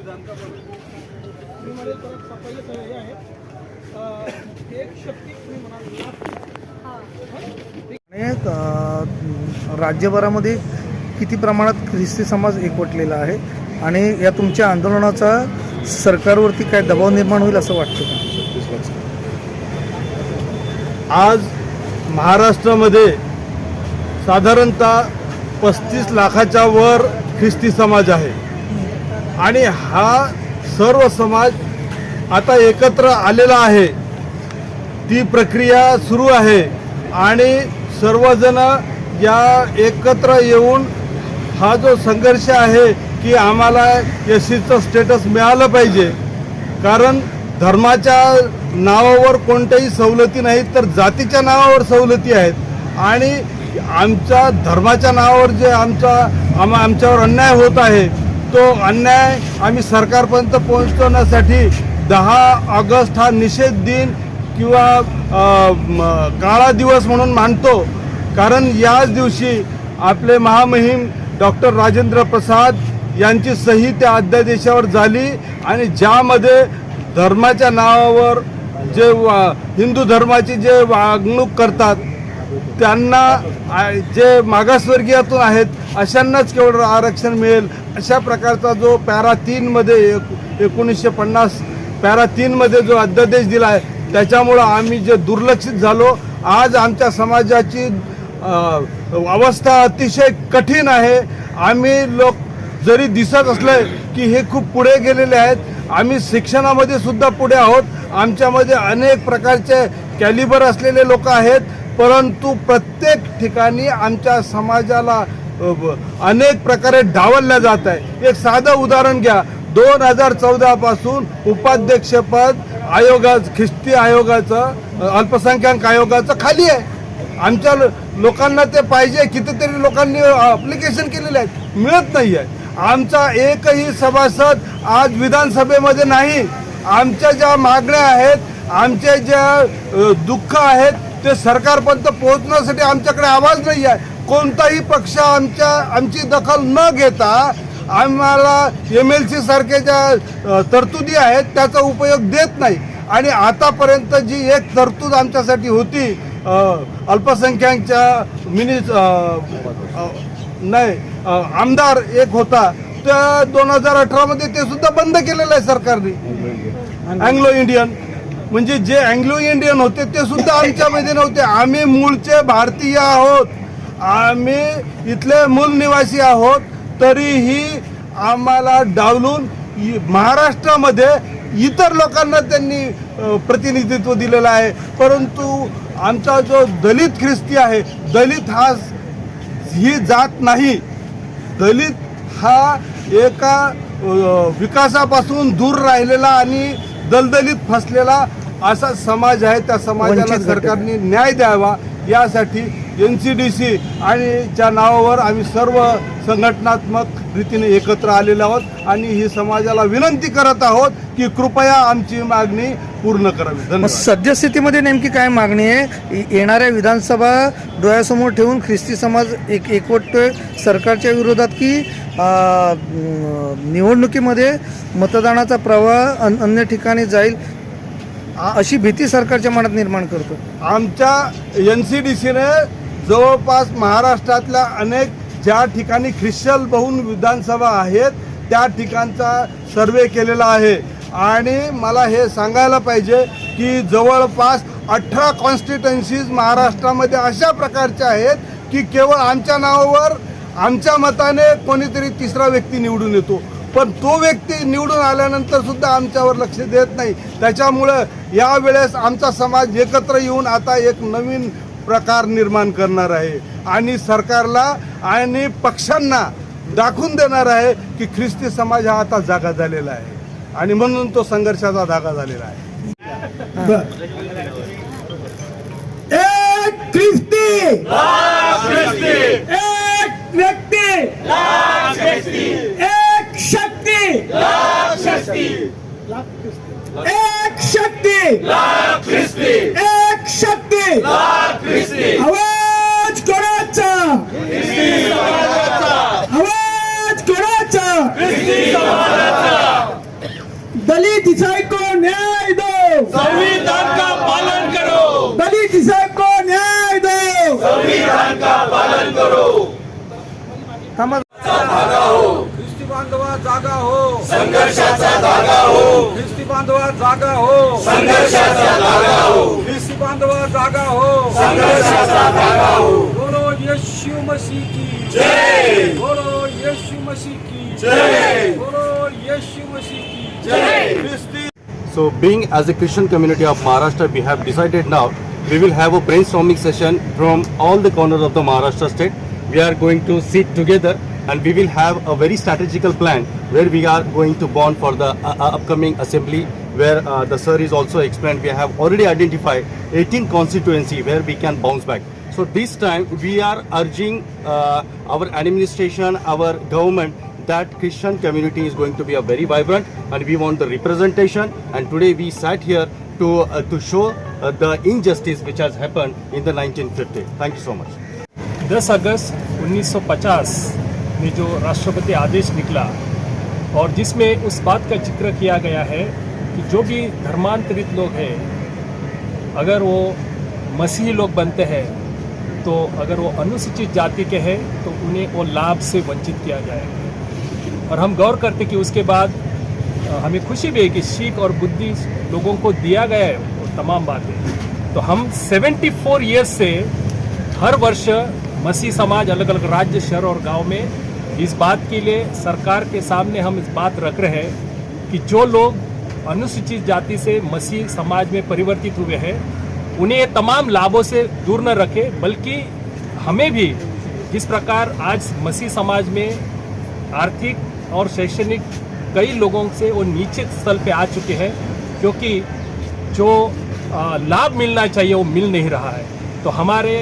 परत हे आहे एक शक्ती तुम्ही म्हणाल राज्यभरामध्ये किती प्रमाणात ख्रिस्ती समाज एकवटलेला आहे आणि या तुमच्या आंदोलनाचा सरकारवरती काय दबाव निर्माण होईल असं वाटतं का? आज महाराष्ट्रामध्ये साधारणतः पस्तीस लाखाच्या वर ख्रिस्ती समाज आहे. आणि हा सर्व समाज आता एकत्र आलेला आहे. ती प्रक्रिया सुरू आहे आणि सर्वजण या एकत्र येऊन हा जो संघर्ष आहे की आम्हाला एस सीचं स्टेटस मिळालं पाहिजे. कारण धर्माच्या नावावर कोणत्याही सवलती नाहीत तर जातीच्या नावावर सवलती आहेत. आणि आमच्या धर्माच्या नावावर जे आमचा आम आमच्यावर अन्याय होत आहे तो अन्याय आम्ही सरकारपर्यंत पोहोचवण्यासाठी दहा ऑगस्ट हा निषेध दिन किंवा काळा दिवस म्हणून मानतो. कारण याच दिवशी आपले महामहिम डॉक्टर राजेंद्र प्रसाद यांची सही त्या अध्यादेशावर झाली आणि ज्यामध्ये धर्माच्या नावावर जे वा- हिंदू धर्माची जे वागणूक करतात त्यांना जे मागासवर्गीयातून आहेत अशांनाच केवळ आरक्षण मिळेल अशा प्रकारचा जो पॅरा तीनमध्ये एक एकोणीसशे पन्नास पॅरा तीनमध्ये जो अध्यादेश दिला आहे त्याच्यामुळं आम्ही जे दुर्लक्षित झालो. आज आमच्या समाजाची अवस्था अतिशय कठीण आहे. आम्ही लोक जरी दिसत असलं की हे खूप पुढे गेलेले आहेत आम्ही शिक्षणामध्ये सुद्धा पुढे आहोत. आमच्यामध्ये अनेक प्रकारचे कॅलिबर असलेले लोक आहेत परंतु प्रत्येक ठिकाणी आमच्या समाजाला अनेक प्रकारे डावलल्या जात आहे. एक साधं उदाहरण घ्या. दोन हजार चौदा पासून उपाध्यक्षपद आयोगा ख्रिस्ती आयोगाचं अल्पसंख्याक आयोगाचं खाली आहे. आमच्या लो- लोकांना ते पाहिजे. कितीतरी लोकांनी अप्लिकेशन केलेले आहेत. मिळत नाही आहे. आमचा एकही सभासद आज विधानसभेमध्ये नाही. आमच्या ज्या मागण्या आहेत आमचे ज्या दुःख आहेत ते सरकारपर्यंत पोहोचण्यासाठी आमच्याकडे आवाज नाही आहे. कोणताही पक्ष आमच्या आमची दखल न घेता आम्हाला एम एल सी सारखे ज्या तरतुदी आहेत त्याचा उपयोग देत नाही. आणि आतापर्यंत जी एक तरतूद आमच्यासाठी होती अल्पसंख्याकच्या मिनी नाही आमदार एक होता त्या दोन हजार अठरामध्ये ते सुद्धा बंद केलेलं आहे सरकारने. अँग्लो इंडियन म्हणजे जे अँग्लो इंडियन होते ते सुद्धा आमच्यामध्ये नव्हते. आम्ही मूळचे भारतीय आहोत. आम्ही इथले मूल निवासी आहोत तरीही आम्हाला डावलून महाराष्ट्रामध्ये इतर लोकांना त्यांनी प्रतिनिधित्व दिलेलं आहे. परंतु आमचा जो दलित ख्रिस्ती आहे दलित हा ही जात नाही. दलित हा एका विकासापासून दूर राहिलेला आणि दलदलीत फसलेला असा समाज आहे. त्या समाजाला. सरकारने न्याय द्यावा यासाठी एन सी डी सी आणि च्या नावावर आम्ही सर्व संघटनात्मक रीतीने एकत्र आलेलो आहोत आणि ही समाजाला विनंती करत आहोत की कृपया आमची मागणी पूर्ण करावी. धन्यवाद. सद्यस्थितीमध्ये नेमकी काय मागणी आहे? येणाऱ्या विधानसभा डोळ्यासमोर ठेवून ख्रिस्ती समाज एक एकवटतोय सरकारच्या विरोधात की निवडणुकीमध्ये मतदानाचा प्रवाह अन- अन्य ठिकाणी जाईल? आ- अशी भीती सरकारच्या मनात निर्माण करतो आमच्या एन सी डी सीने जवळपास महाराष्ट्रातल्या अनेक ज्या ठिकाणी ख्रिश्चन बहुन विधानसभा आहेत त्या ठिकाणचा सर्वे केलेला आहे. आणि मला हे सांगायला पाहिजे की जवळपास अठरा कॉन्स्टिट्युन्सीज महाराष्ट्रामध्ये अशा प्रकारच्या आहेत की केवळ आमच्या नावावर आमच्या मताने कोणीतरी तिसरा व्यक्ती निवडून येतो. पण तो व्यक्ती निवडून आल्यानंतर सुद्धा आमच्यावर लक्ष देत नाही. त्याच्यामुळं यावेळेस आमचा समाज एकत्र येऊन आता एक नवीन प्रकार निर्माण करणार आहे. आणि सरकारला आणि पक्षांना दाखवून देणार आहे की ख्रिस्ती समाज हा आता जागा झालेला आहे. आणि म्हणून तो संघर्षाचा धागा झालेला आहे. एक ख्रिस्ती. एक व्यक्ती. एक शक्ती. एक शक्ती. एक शक्ती आवाज कोणाचा? आवाज कोणाचा? दलित ईसाई को न्याय दो. संविधान का पालन करो. दलित ईसाई को न्याय दो. संविधान का पालन करो. थांबा ख्रिस्ती बांधवा जागा हो. संघर्षाचा धागा हो. ख्रिस्ती बांधवा जागा हो. संघर्षाचा धागा हो. जागा हो संघर्षाचा धागा हो बोलो यीशु मसीह की जय बोलो यीशु मसीह की जय बोलो यीशु मसीह की जय ख्रिस्ती So, being as a Christian community of Maharashtra, we have decided now we will have a brainstorming session from all the corners of the Maharashtra state. We are going to sit together and we will have a very strategical plan where we are going to bond for the uh, uh, upcoming assembly. Where uh, the sir is also explained, we have already identified 18 constituency where we can bounce back. So this time we are urging uh, our administration, our government that Christian community is going to be a very vibrant and we want the representation and today we sat here to uh, to show uh, the injustice which has happened in the 1950 thank you so much 10 अगस्त 1950 में जो राष्ट्रपति आदेश निकला और जिसमें उस बात का ज़िक्र किया गया है कि जो भी धर्मांतरित लोग हैं, अगर वो मसीही लोग बनते हैं तो अगर वो अनुसूचित जाति के हैं तो उन्हें वो लाभ से वंचित किया जाएगा और हम गौर करते कि उसके बाद हमें खुशी भी है कि सिख और बुद्धि लोगों को दिया गया है वो तमाम बातें। तो हम 74 ईयर्स से हर वर्ष मसीह समाज अलग अलग राज्य, शहर और गाँव में इस बात के लिए सरकार के सामने हम इस बात रख रहे हैं कि जो लोग अनुसूचित जाति से मसीह समाज में परिवर्तित हुए हैं, उन्हें ये तमाम लाभों से दूर न रखे, बल्कि हमें भी जिस प्रकार आज मसीह समाज में आर्थिक और शैक्षणिक कई लोगों से वो नीचे स्थल पे आ चुके हैं, क्योंकि जो लाभ मिलना चाहिए वो मिल नहीं रहा है। तो हमारे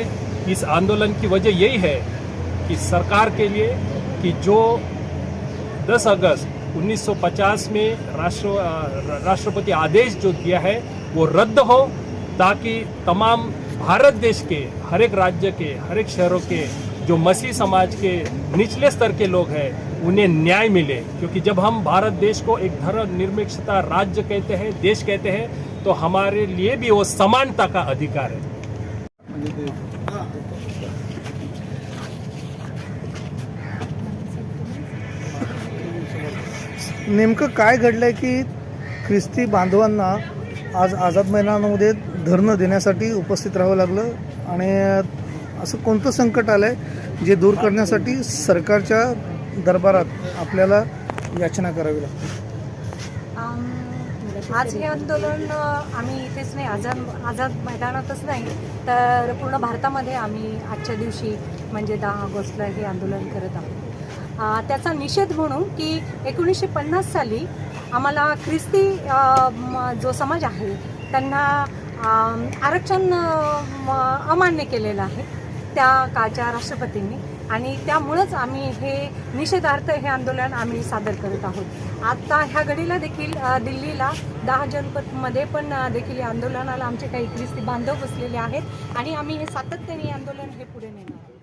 इस आंदोलन की वजह यही है कि सरकार के लिए कि जो 10 अगस्त 1950 में राष्ट्र राष्ट्रपति आदेश जो दिया है, वो रद्द हो, ताकि तमाम भारत देश के, हर एक राज्य के, हर एक शहरों के जो मसीह समाज के निचले स्तर के लोग हैं, उन्हें न्याय मिले। क्योंकि जब हम भारत देश को एक धर्म निरपेक्षता राज्य कहते हैं, देश कहते हैं तो हमारे लिए भी वो समानता का अधिकार है। नेमकं काय घडलंय की ख्रिस्ती बांधवांना आज आझाद मैदानामध्ये धरणं देण्यासाठी उपस्थित राहावं लागलं आणि असं कोणतं संकट आलंय जे दूर करण्यासाठी सरकारच्या दरबारात आपल्याला याचना करावी लागते? आज हे आंदोलन आम्ही इथेच नाही आझाद आझाद मैदानातच नाही तर पूर्ण भारतामध्ये आम्ही आजच्या दिवशी म्हणजे दहा ऑगस्टला हे आंदोलन करत आहोत. त्याचा निषेध म्हणून की एकोणीसशे पन्नास साली आम्हाला ख्रिस्ती जो समाज आहे त्यांना आरक्षण म, अमान्य केलेलं आहे त्या काळच्या राष्ट्रपतींनी. आणि त्यामुळंच आम्ही हे निषेधार्थ हे आंदोलन आम्ही सादर करत आहोत. आता ह्या घडीला देखील दिल्लीला दहा जनपदमध्ये पण देखील या आंदोलनाला आमचे काही ख्रिस्ती बांधव बसलेले आहेत. आणि आम्ही हे सातत्याने आंदोलन हे पुढे नेणार आहोत.